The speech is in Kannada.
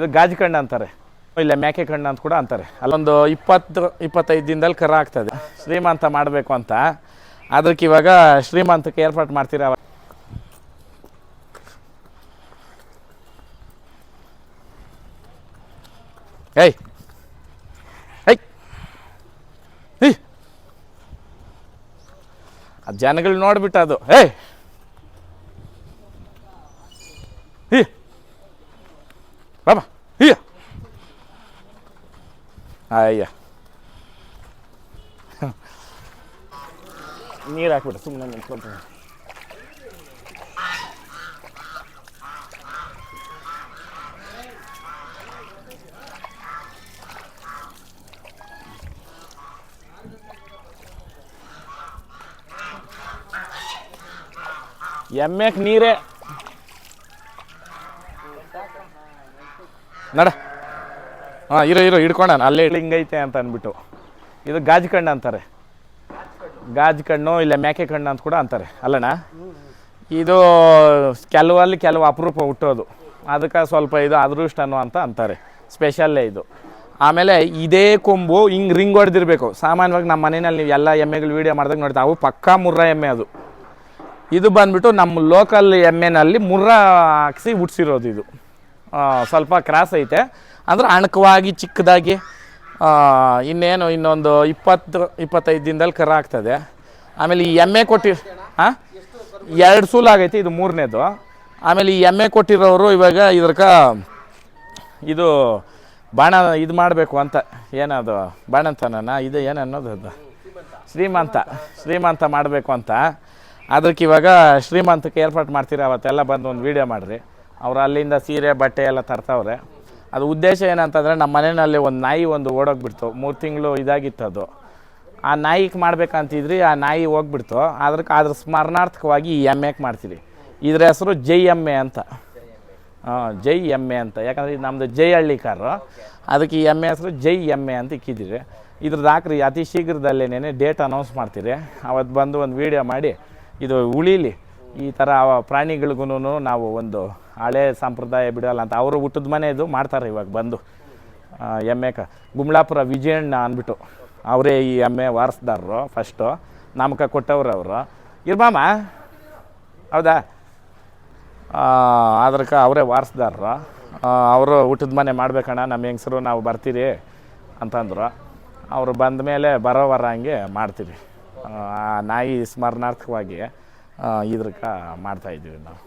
ಇದು ಗಾಜು ಕಣ್ಣು ಅಂತಾರೆ. ಇಲ್ಲ ಮೇಕೆ ಕಣ್ಣು ಅಂತ ಕೂಡ ಅಂತಾರೆ. ಅಲ್ಲೊಂದು ಇಪ್ಪತ್ತು, ಇಪ್ಪತ್ತೈದು ದಿನದಲ್ಲಿ ಕರ ಆಗ್ತದೆ. ಶ್ರೀಮಂತ ಮಾಡಬೇಕು ಅಂತ. ಅದಕ್ಕೆ ಇವಾಗ ಶ್ರೀಮಂತಕ್ಕೆ ಏರ್ಪಾಟ್ ಮಾಡ್ತೀರಾ? ಏಯ್! ಆ ಜನಗಳು ನೋಡ್ಬಿಟ್ಟು ಅದು. ಏಯ್! ಅಯ್ಯ ನೀರು ಹಾಕ್ಬಿಟ್ಟು ಸುಮ್ಮನೆ ನಿಂತ್ಕೊಳ್ತೀನಿ ಎಮ್ಮೆಕ್ ನೀರೇ ನಡ ಹಾಂ, ಇರೋ ಇರೋ, ಹಿಡ್ಕೊಂಡಾನ, ಅಲ್ಲೇ ಹಿಂಗೈತೆ ಅಂತ ಅಂದ್ಬಿಟ್ಟು. ಇದು ಗಾಜು ಕಣ್ಣು ಅಂತಾರೆ. ಗಾಜು ಕಣ್ಣು ಇಲ್ಲ ಮೇಕೆ ಕಣ್ಣು ಅಂತ ಕೂಡ ಅಂತಾರೆ. ಅಲ್ಲಣ್ಣ? ಇದು ಕೆಲವಲ್ಲಿ ಕೆಲವು ಅಪರೂಪ ಹುಟ್ಟೋದು. ಅದಕ್ಕೆ ಸ್ವಲ್ಪ ಇದು ಅದೃಷ್ಟನೋ ಅಂತ ಅಂತಾರೆ. ಸ್ಪೆಷಲ್ಲೇ ಇದು. ಆಮೇಲೆ ಇದೇ ಕೊಂಬು ಹಿಂಗೆ ರಿಂಗ್ ಹೊಡೆದಿರಬೇಕು. ಸಾಮಾನ್ಯವಾಗಿ ನಮ್ಮ ಮನೆಯಲ್ಲಿ ನೀವು ಎಲ್ಲ ಎಮ್ಮೆಗಳು ವೀಡಿಯೋ ಮಾಡಿದಾಗ ನೋಡ್ತಾ ಅವು ಪಕ್ಕಾ ಮುರ್ರ ಎಮ್ಮೆ ಅದು. ಇದು ಬಂದ್ಬಿಟ್ಟು ನಮ್ಮ ಲೋಕಲ್ ಎಮ್ಮೆನಲ್ಲಿ ಮುರ್ರ ಹಾಕ್ಸಿ ಹುಟ್ಸಿರೋದು ಇದು. ಸ್ವಲ್ಪ ಕ್ರಾಸ್ ಐತೆ. ಅಂದ್ರೆ ಅಣಕವಾಗಿ ಚಿಕ್ಕದಾಗಿ ಇನ್ನೇನು ಇನ್ನೊಂದು ಇಪ್ಪತ್ತು, ಇಪ್ಪತ್ತೈದು ದಿನದಲ್ಲಿ ಕರ ಆಗ್ತದೆ. ಆಮೇಲೆ ಈ ಎಮ್ಮೆ ಕೊಟ್ಟಿ ಹಾಂ ಎರಡು ಸೂಲ್ ಆಗೈತಿ, ಇದು ಮೂರನೇದು. ಆಮೇಲೆ ಈ ಎಮ್ಮೆ ಕೊಟ್ಟಿರೋರು ಇವಾಗ ಇದ್ರಕ, ಇದು ಬಾಣ ಇದು ಮಾಡಬೇಕು ಅಂತ, ಏನದು ಬಾಣಂತನ ಇದು ಏನು ಅನ್ನೋದು ಅದು? ಶ್ರೀಮಂತ ಶ್ರೀಮಂತ ಮಾಡಬೇಕು ಅಂತ. ಅದಕ್ಕೆ ಇವಾಗ ಶ್ರೀಮಂತಕ್ಕೆ ಏರ್ಪಾಟ್ ಮಾಡ್ತೀರಾ ಅವತ್ತೆಲ್ಲ ಬಂದು ಒಂದು ವೀಡಿಯೋ ಮಾಡಿರಿ. ಅವ್ರು ಅಲ್ಲಿಂದ ಸೀರೆ, ಬಟ್ಟೆ ಎಲ್ಲ ತರ್ತಾವ್ರೆ. ಅದು ಉದ್ದೇಶ ಏನಂತಂದರೆ ನಮ್ಮ ಮನೆಯಲ್ಲಿ ಒಂದು ನಾಯಿ ಒಂದು ಓಡೋಗ್ಬಿಡ್ತು. ಮೂರು ತಿಂಗಳು ಇದಾಗಿತ್ತು ಅದು. ಆ ನಾಯಿಗೆ ಮಾಡ್ಬೇಕಂತಿದ್ರಿ, ಆ ನಾಯಿ ಹೋಗ್ಬಿಡ್ತು. ಅದಕ್ಕೆ ಅದ್ರ ಸ್ಮರಣಾರ್ಥಕವಾಗಿ ಈ ಎಮ್ಮೆಗೆ ಮಾಡ್ತೀರಿ ಇದ್ರ ಹೆಸರು ಜೈ ಎಮ್ಮೆ ಅಂತ. ಹಾಂ, ಜೈ ಎಮ್ಮೆ ಅಂತ. ಯಾಕಂದರೆ ಇದು ನಮ್ಮದು ಜೈ ಹಳ್ಳಿ ಕಾರು. ಅದಕ್ಕೆ ಈ ಎಮ್ಮೆ ಹೆಸರು ಜೈ ಎಮ್ಮೆ ಅಂತ ಇಕ್ಕಿದ್ದೀರಿ ಇದ್ರದ್ದು ಹಾಕ್ರಿ, ಅತಿ ಶೀಘ್ರದಲ್ಲೇನೇ ಡೇಟ್ ಅನೌನ್ಸ್ ಮಾಡ್ತೀರಿ. ಅವತ್ತು ಬಂದು ಒಂದು ವೀಡಿಯೋ ಮಾಡಿ, ಇದು ಉಳೀಲಿ. ಈ ಥರ ಪ್ರಾಣಿಗಳಿಗೂ ನಾವು ಒಂದು ಹಳೆ ಸಂಪ್ರದಾಯ ಬಿಡೋಲ್ಲ ಅಂತ ಅವರು ಹುಟ್ಟಿದ ಮನೆಯದು ಮಾಡ್ತಾರೆ ಇವಾಗ ಬಂದು. ಎಮ್ಮೆಕ ಗುಮ್ಲಾಪುರ ವಿಜಯಣ್ಣ ಅಂದ್ಬಿಟ್ಟು ಅವರೇ ಈ ಎಮ್ಮೆ ವಾರಸ್ದಾರರು ಫಸ್ಟು ನಾಮಕ ಕೊಟ್ಟವ್ರು ಅವರು. ಇರ್ಮಾಮ ಹೌದಾ? ಅದ್ರಕ್ಕೆ ಅವರೇ ವಾರಸ್ದಾರರು. ಅವರು ಊಟದ ಮನೆ ಮಾಡ್ಬೇಕಣ್ಣ, ನಮ್ಮ ಹೆಂಗಸರು ನಾವು ಬರ್ತೀರಿ ಅಂತಂದ್ರು. ಅವರು ಬಂದ ಮೇಲೆ ಬರೋ ಬರ ಹಂಗೆ ಮಾಡ್ತೀವಿ ಆ ನಾಯಿ ಸ್ಮರಣಾರ್ಥಕವಾಗಿ ಇದ್ರಕ ಮಾಡ್ತಾಯಿದ್ದೀವಿ ನಾವು.